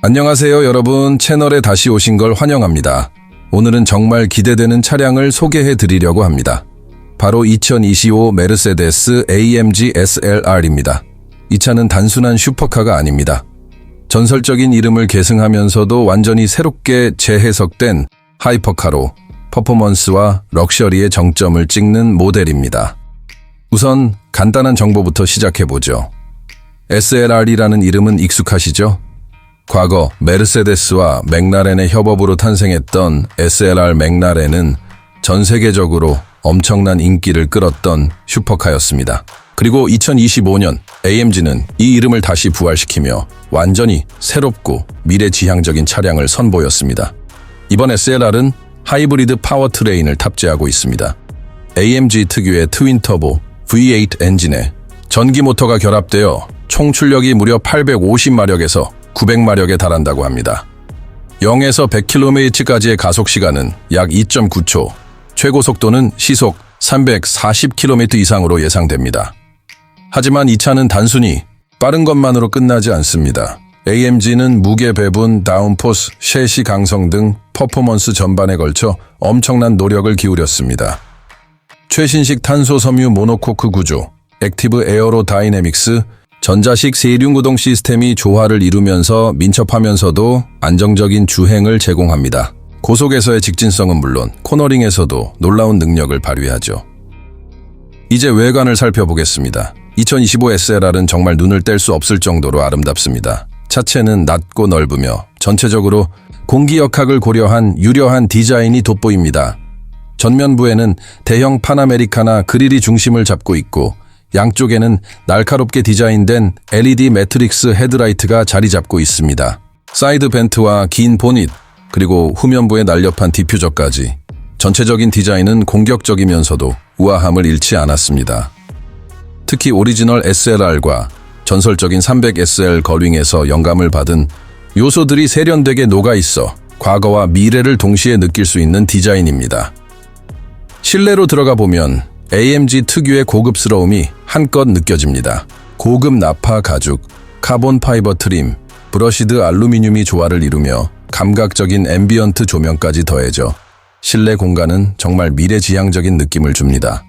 안녕하세요 여러분 채널에 다시 오신 걸 환영합니다. 오늘은 정말 기대되는 차량을 소개해 드리려고 합니다. 바로 2025 메르세데스 AMG SLR입니다. 이 차는 단순한 슈퍼카가 아닙니다. 전설적인 이름을 계승하면서도 완전히 새롭게 재해석된 하이퍼카로 퍼포먼스와 럭셔리의 정점을 찍는 모델입니다. 우선 간단한 정보부터 시작해보죠. SLR이라는 이름은 익숙하시죠? 과거 메르세데스와 맥라렌의 협업으로 탄생했던 SLR 맥라렌은 전 세계적으로 엄청난 인기를 끌었던 슈퍼카였습니다. 그리고 2025년 AMG는 이 이름을 다시 부활시키며 완전히 새롭고 미래지향적인 차량을 선보였습니다. 이번 SLR은 하이브리드 파워트레인을 탑재하고 있습니다. AMG 특유의 트윈터보 V8 엔진에 전기 모터가 결합되어 총 출력이 무려 850마력에서 900마력에 달한다고 합니다. 0에서 100km까지의 가속 시간은 약 2.9초, 최고 속도는 시속 340km 이상으로 예상됩니다. 하지만 이 차는 단순히 빠른 것만으로 끝나지 않습니다. AMG는 무게 배분, 다운포스, 셰시 강성 등 퍼포먼스 전반에 걸쳐 엄청난 노력을 기울였습니다. 최신식 탄소 섬유 모노코크 구조, 액티브 에어로 다이내믹스, 전자식 세륜구동 시스템이 조화를 이루면서 민첩하면서도 안정적인 주행을 제공합니다. 고속에서의 직진성은 물론 코너링에서도 놀라운 능력을 발휘하죠. 이제 외관을 살펴보겠습니다. 2025 SLR은 정말 눈을 뗄 수 없을 정도로 아름답습니다. 차체는 낮고 넓으며 전체적으로 공기 역학을 고려한 유려한 디자인이 돋보입니다. 전면부에는 대형 파나메리카나 그릴이 중심을 잡고 있고 양쪽에는 날카롭게 디자인된 LED 매트릭스 헤드라이트가 자리 잡고 있습니다. 사이드 벤트와 긴 보닛, 그리고 후면부의 날렵한 디퓨저까지 전체적인 디자인은 공격적이면서도 우아함을 잃지 않았습니다. 특히 오리지널 SLR과 전설적인 300SL 걸윙에서 영감을 받은 요소들이 세련되게 녹아 있어 과거와 미래를 동시에 느낄 수 있는 디자인입니다. 실내로 들어가 보면 AMG 특유의 고급스러움이 한껏 느껴집니다. 고급 나파 가죽, 카본 파이버 트림, 브러시드 알루미늄이 조화를 이루며 감각적인 앰비언트 조명까지 더해져 실내 공간은 정말 미래지향적인 느낌을 줍니다.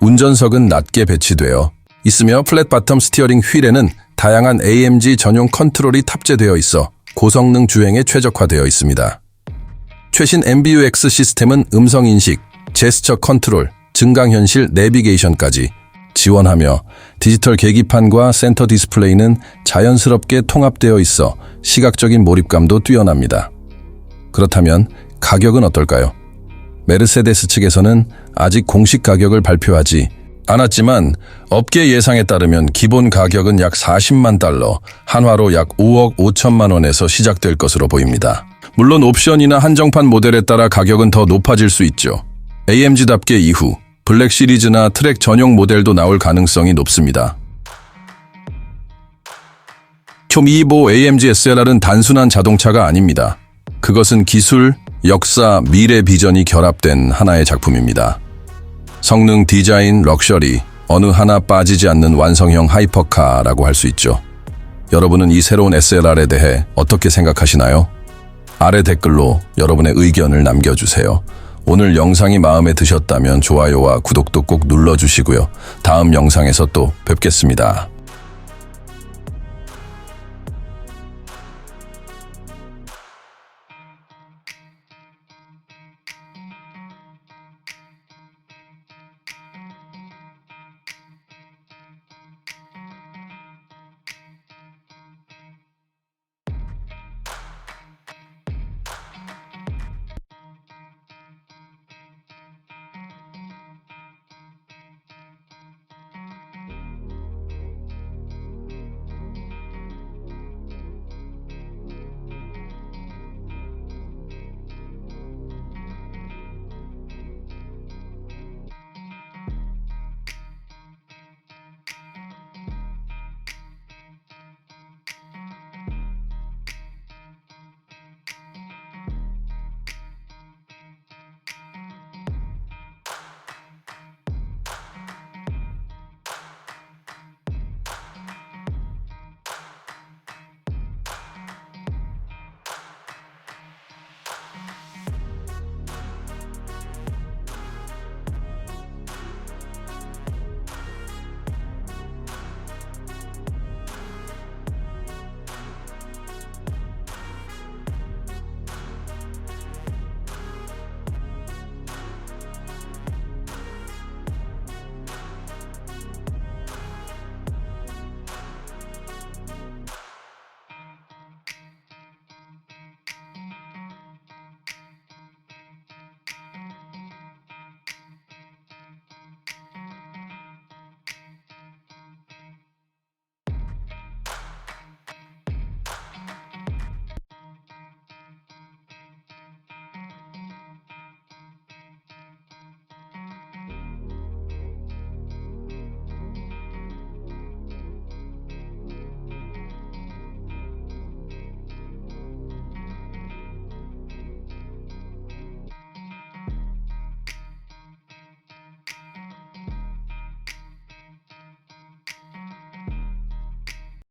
운전석은 낮게 배치되어 있으며 플랫 바텀 스티어링 휠에는 다양한 AMG 전용 컨트롤이 탑재되어 있어 고성능 주행에 최적화되어 있습니다. 최신 MBUX 시스템은 음성인식, 제스처 컨트롤, 증강현실 내비게이션까지 지원하며 디지털 계기판과 센터 디스플레이는 자연스럽게 통합되어 있어 시각적인 몰입감도 뛰어납니다. 그렇다면 가격은 어떨까요? 메르세데스 측에서는 아직 공식 가격을 발표하지 않았지만 업계 예상에 따르면 기본 가격은 약 40만 달러, 한화로 약 5억 5천만 원에서 시작될 것으로 보입니다. 물론 옵션이나 한정판 모델에 따라 가격은 더 높아질 수 있죠. AMG답게 이후 블랙 시리즈나 트랙 전용 모델도 나올 가능성이 높습니다. 큐25 AMG SLR은 단순한 자동차가 아닙니다. 그것은 기술, 역사, 미래 비전이 결합된 하나의 작품입니다. 성능, 디자인, 럭셔리, 어느 하나 빠지지 않는 완성형 하이퍼카라고 할 수 있죠. 여러분은 이 새로운 SLR에 대해 어떻게 생각하시나요? 아래 댓글로 여러분의 의견을 남겨주세요. 오늘 영상이 마음에 드셨다면 좋아요와 구독도 꼭 눌러주시고요. 다음 영상에서 또 뵙겠습니다.